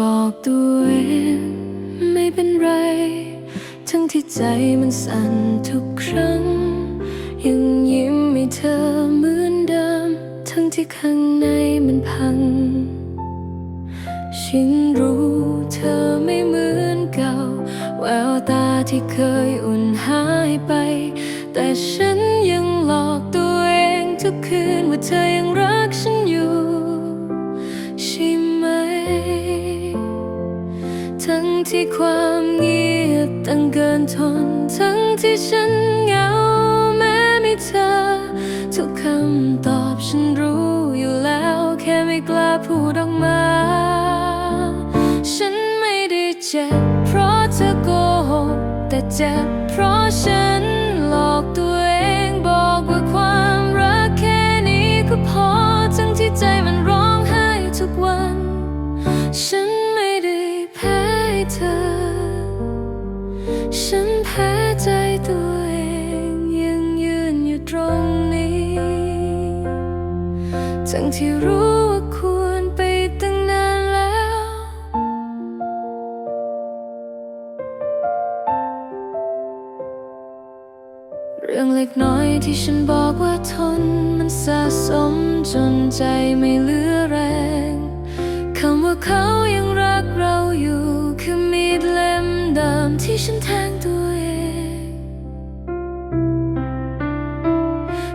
บอกตัวเองไม่เป็นไร ทั้งที่ใจมันสั่นทุกครั้ง ยังยิ้มให้เธอเหมือนเดิม ทั้งที่ข้างในมันพัง ฉันรู้เธอไม่เหมือนเก่า แววตาที่เคยอุ่นหายไป แต่ฉันยังหลอกตัวเองทุกคืนว่าเธอยังรัก ที่ความเงียบตั้งเกินทน ทั้งที่ฉันเหงาแม้ไม่เธอ ทุกคำตอบฉันรู้อยู่แล้ว แค่ไม่กล้าพูดออกมา ฉันไม่ได้เจ็บเพราะเธอโกหกแต่เจ็บเพราะฉันหลอกตัวเองบอกว่าความรักแค่นี้ก็พอทั้งที่ใจมันร้องไห้ทุกวัน ฉัน เธอ ฉันแพ้ใจตัวเองยังยืนอยู่ตรงนี้ทั้งที่รู้ว่าควรไปตั้งนานแล้ว เรื่องเล็กน้อยที่ฉันบอกว่าทน มันสะสมจนใจไม่เหลือแรงคำว่าเขา ที่ฉันแทงตัวเอง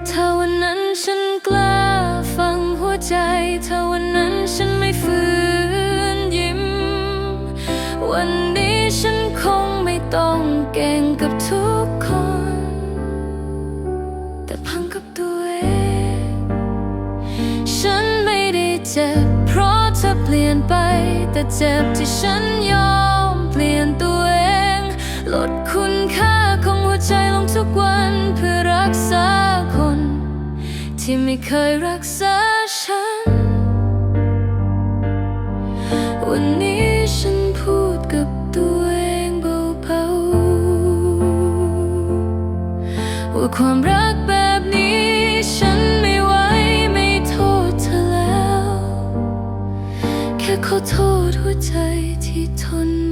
ถ้าวันนั้นฉันกล้าฟังหัวใจ ถ้าวันนั้นฉันไม่ฝืนยิ้ม วันนี้ฉันคงไม่ต้องเก่งกับทุกคน แต่พังกับตัวเอง ฉันไม่ได้เจ็บเพราะเธอเปลี่ยนไป แต่เจ็บที่ฉันยอม ที่ไม่เคยรักษาฉัน วันนี้ฉันพูดกับตัวเองเบาๆว่าความรักแบบนี้ฉันไม่ไหวไม่โทษเธอแล้ว แค่ขอโทษหัวใจที่ทน